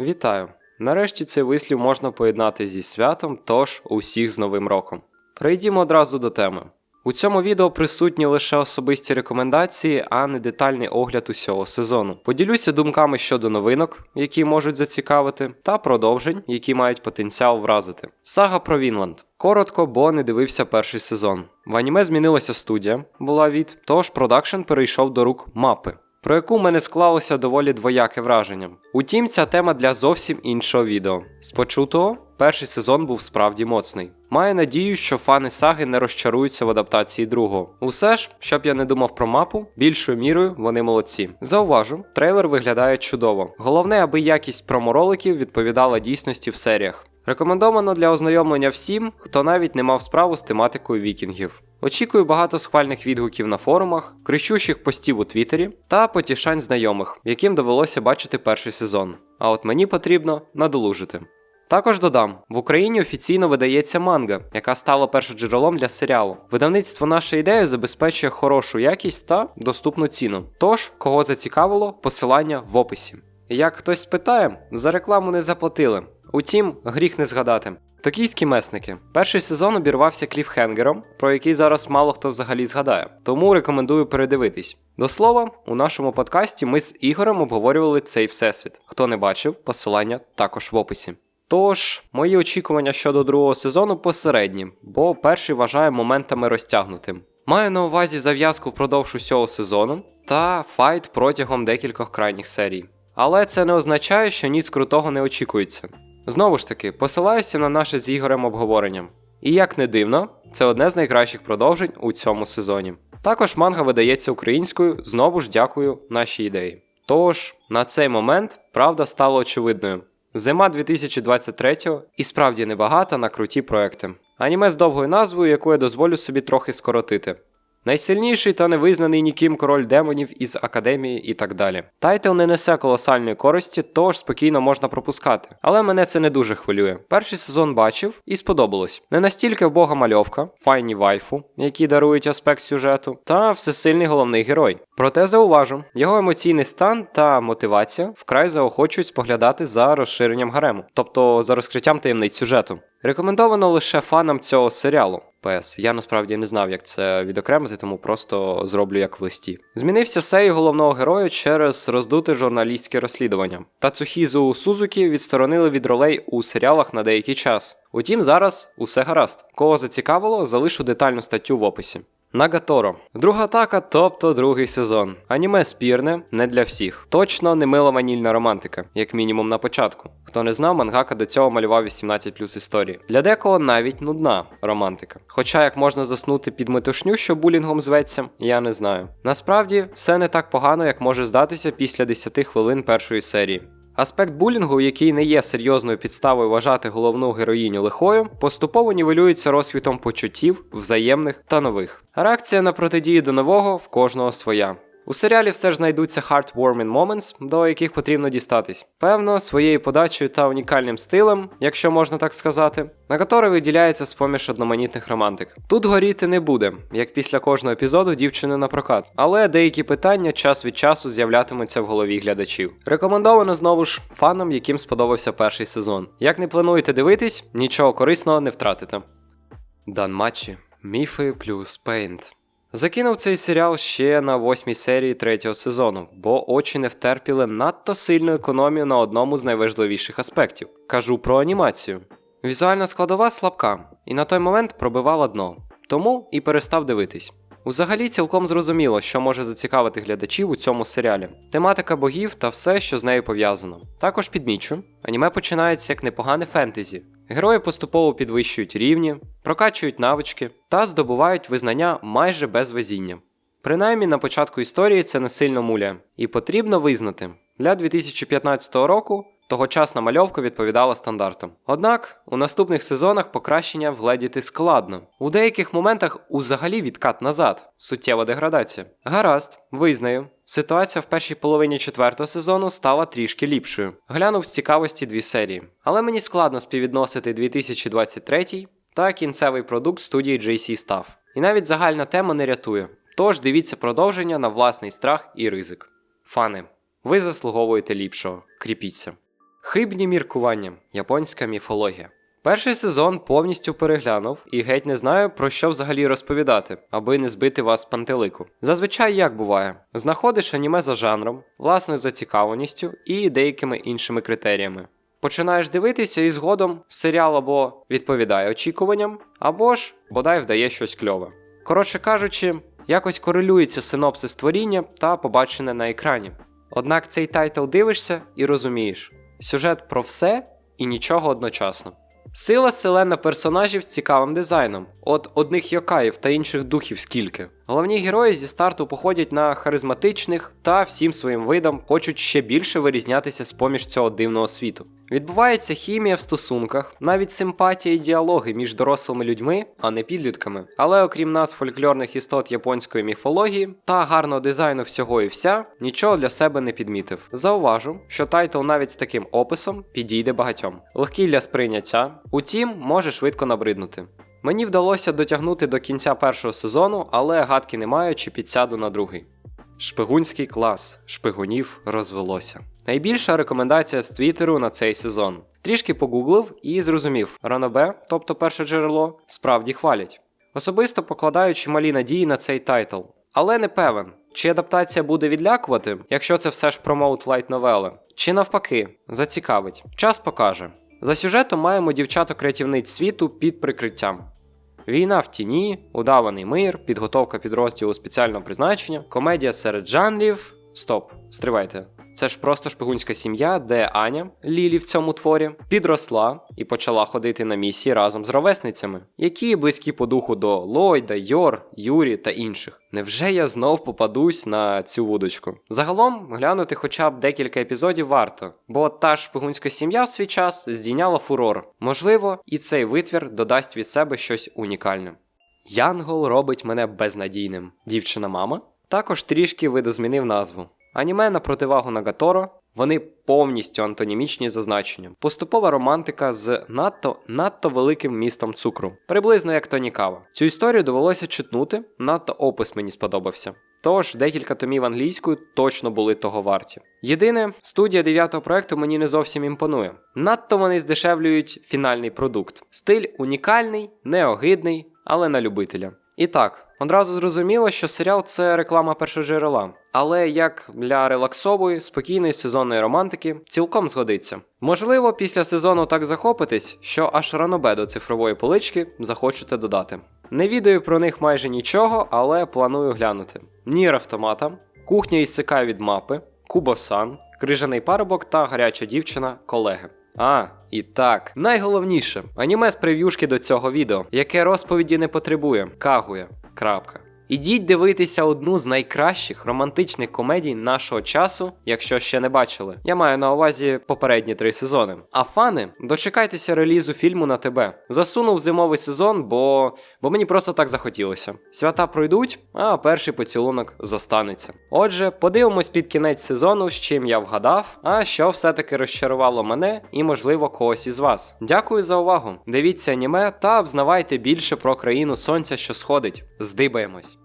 Вітаю! Нарешті цей вислів можна поєднати зі святом, тож усіх з Новим роком. Перейдімо одразу до теми. У цьому відео присутні лише особисті рекомендації, а не детальний огляд усього сезону. Поділюся думками щодо новинок, які можуть зацікавити, та продовжень, які мають потенціал вразити. Сага про Вінланд. Коротко, бо не дивився перший сезон. В аніме змінилася студія, була від, тож продакшн перейшов до рук мапи про яку в мене склалося доволі двояке враження. Утім, ця тема для зовсім іншого відео. З почутого, перший сезон був справді моцний. Маю надію, що фани саги не розчаруються в адаптації другого. Усе ж, щоб я не думав про мапу, більшою мірою вони молодці. Зауважу, трейлер виглядає чудово. Головне, аби якість промороликів відповідала дійсності в серіях. Рекомендовано для ознайомлення всім, хто навіть не мав справу з тематикою вікінгів. Очікую багато схвальних відгуків на форумах, кричущих постів у Твіттері та потішань знайомих, яким довелося бачити перший сезон. А от мені потрібно надолужити. Також додам, в Україні офіційно видається манга, яка стала першоджерелом для серіалу. Видавництво наша ідея забезпечує хорошу якість та доступну ціну. Тож, кого зацікавило, посилання в описі. Як хтось спитає, за рекламу не заплатили. Утім, гріх не згадати. Токійські месники. Перший сезон обірвався кліфхенгером, про який зараз мало хто взагалі згадає, тому рекомендую передивитись. До слова, у нашому подкасті ми з Ігорем обговорювали цей всесвіт. Хто не бачив, посилання також в описі. Тож, мої очікування щодо другого сезону посередні, бо перший вважаю моментами розтягнутим. Маю на увазі зав'язку впродовж усього сезону та файт протягом декількох крайніх серій. Але це не означає, що ніц крутого не очікується. Знову ж таки, посилаюся на наше з Ігорем обговорення. І як не дивно, це одне з найкращих продовжень у цьому сезоні. Також манга видається українською, знову ж дякую нашій ідеї. Тож, на цей момент правда стала очевидною. Зима 2023-го і справді небагато на круті проекти. Аніме з довгою назвою, яку я дозволю собі трохи скоротити. Найсильніший та невизнаний ніким король демонів із академії і так далі. Тайтл не несе колосальної користі, тож спокійно можна пропускати. Але мене це не дуже хвилює. Перший сезон бачив і сподобалось. Не настільки вбога мальовка, файні вайфу, які дарують аспект сюжету, та всесильний головний герой. Проте зауважу, його емоційний стан та мотивація вкрай заохочують споглядати за розширенням гарему, тобто за розкриттям таємниць сюжету. Рекомендовано лише фанам цього серіалу. ПС. Я насправді не знав, як це відокремити, тому просто зроблю як в листі. Змінився сей головного героя через роздуте журналістське розслідування. Тацухізу Сузукі відсторонили від ролей у серіалах на деякий час. Утім, зараз усе гаразд. Кого зацікавило, залишу детальну статтю в описі. Нагаторо. Друга атака, тобто другий сезон. Аніме спірне, не для всіх. Точно не мила ванільна романтика, як мінімум на початку. Хто не знав, мангака до цього малював 18 плюс історії. Для декого навіть нудна романтика. Хоча як можна заснути під метушню, що булінгом зветься, я не знаю. Насправді, все не так погано, як може здатися після 10 хвилин першої серії. Аспект булінгу, який не є серйозною підставою вважати головну героїню лихою, поступово нівелюється розквітом почуттів, взаємних та нових. Реакція на протидію до нового в кожного своя. У серіалі все ж знайдуться heartwarming moments, до яких потрібно дістатись. Певно, своєю подачею та унікальним стилем, якщо можна так сказати, на котрий виділяється з поміж одноманітних романтик. Тут горіти не буде, як після кожного епізоду дівчини на прокат, але деякі питання час від часу з'являтимуться в голові глядачів. Рекомендовано знову ж фанам, яким сподобався перший сезон. Як не плануєте дивитись, нічого корисного не втратите. Данмачі. Міфи плюс Пейнт. Закинув цей серіал ще на восьмій серії третього сезону, бо очі не втерпіли надто сильну економію на одному з найважливіших аспектів. Кажу про анімацію. Візуальна складова слабка, і на той момент пробивала дно, тому і перестав дивитись. Узагалі цілком зрозуміло, що може зацікавити глядачів у цьому серіалі: тематика богів та все, що з нею пов'язано. Також підмічу, аніме починається як непогане фентезі. Герої поступово підвищують рівні, прокачують навички та здобувають визнання майже без везіння. Принаймні на початку історії це не сильно муляє, і потрібно визнати, для 2015 року тогочасна мальовка відповідала стандартам. Однак у наступних сезонах покращення вгледіти складно. У деяких моментах узагалі відкат назад, суттєва деградація. Гаразд, визнаю. Ситуація в першій половині четвертого сезону стала трішки ліпшою. Глянув з цікавості дві серії. Але мені складно співвідносити 2023 та кінцевий продукт студії JC Staff. І навіть загальна тема не рятує. Тож дивіться продовження на власний страх і ризик. Фани, ви заслуговуєте ліпшого. Кріпіться. Хибні міркування. Японська міфологія. Перший сезон повністю переглянув і геть не знаю про що взагалі розповідати, аби не збити вас з пантелику. Зазвичай як буває: знаходиш аніме за жанром, власною зацікавленістю і деякими іншими критеріями. Починаєш дивитися і згодом серіал або відповідає очікуванням, або ж бодай вдає щось кльове. Коротше кажучи, якось корелюється синопсис творіння та побачене на екрані. Однак цей тайтл дивишся і розумієш: сюжет про все і нічого одночасно. Сила селена персонажів з цікавим дизайном, от одних йокаїв та інших духів скільки. Головні герої зі старту походять на харизматичних та всім своїм видом хочуть ще більше вирізнятися з поміж цього дивного світу. Відбувається хімія в стосунках, навіть симпатія і діалоги між дорослими людьми, а не підлітками. Але окрім нас, фольклорних істот японської міфології та гарного дизайну всього і вся, нічого для себе не підмітив. Зауважу, що тайтл навіть з таким описом підійде багатьом. Легкий для сприйняття, утім, може швидко набриднути. Мені вдалося дотягнути до кінця першого сезону, але гадки не маю, чи підсяду на другий. Шпигунський клас шпигунів розвелося. Найбільша рекомендація з Твіттеру на цей сезон. Трішки погуглив і зрозумів, ранобе, тобто перше джерело, справді хвалять. Особисто покладаю чималі надії на цей тайтл, але не певен, чи адаптація буде відлякувати, якщо це все ж промоут лайт новели, чи навпаки, зацікавить. Час покаже. За сюжетом маємо дівчаток рятівниць світу під прикриттям. Війна в тіні, удаваний мир, підготовка підрозділу спеціального призначення, комедія серед жанрів. Стоп, стривайте. Це ж просто шпигунська сім'я, де Аня, Лілі в цьому творі, підросла і почала ходити на місії разом з ровесницями, які близькі по духу до Ллойда, Йор, Юрі та інших. Невже я знов попадусь на цю вудочку? Загалом глянути хоча б декілька епізодів варто, бо та шпигунська сім'я в свій час здійняла фурор. Можливо, і цей витвір додасть від себе щось унікальне. Янгол робить мене безнадійним. Дівчина-мама також трішки видозмінив назву. Аніме на противагу Нагаторо, вони повністю антонімічні за значенням. Поступова романтика з надто надто великим містом цукру, приблизно як Тонікава. Цю історію довелося читнути, надто опис мені сподобався. Тож декілька томів англійською точно були того варті. Єдине, студія дев'ятого проекту мені не зовсім імпонує. Надто вони здешевлюють фінальний продукт. Стиль унікальний, неогидний, але на любителя. І так, одразу зрозуміло, що серіал це реклама першоджерела, але як для релаксової, спокійної сезонної романтики цілком згодиться. Можливо, після сезону так захопитесь, що аж ранобе до цифрової полички захочете додати. Не відаю про них майже нічого, але планую глянути. Нір автомата, кухня Ісика від мапи, Кубосан, крижаний парубок та гаряча дівчина колеги. А, і так, найголовніше аніме з прев'юшки до цього відео, яке розповіді не потребує, кагує. Крапка. Ідіть дивитися одну з найкращих романтичних комедій нашого часу, якщо ще не бачили. Я маю на увазі попередні три сезони. А фани, дочекайтеся релізу фільму на тебе. Засунув зимовий сезон, бо бо мені просто так захотілося. Свята пройдуть, а перший поцілунок застанеться. Отже, подивимось під кінець сезону, з чим я вгадав, а що все-таки розчарувало мене і, можливо, когось із вас. Дякую за увагу. Дивіться аніме та взнавайте більше про країну сонця, що сходить. Здибаємось.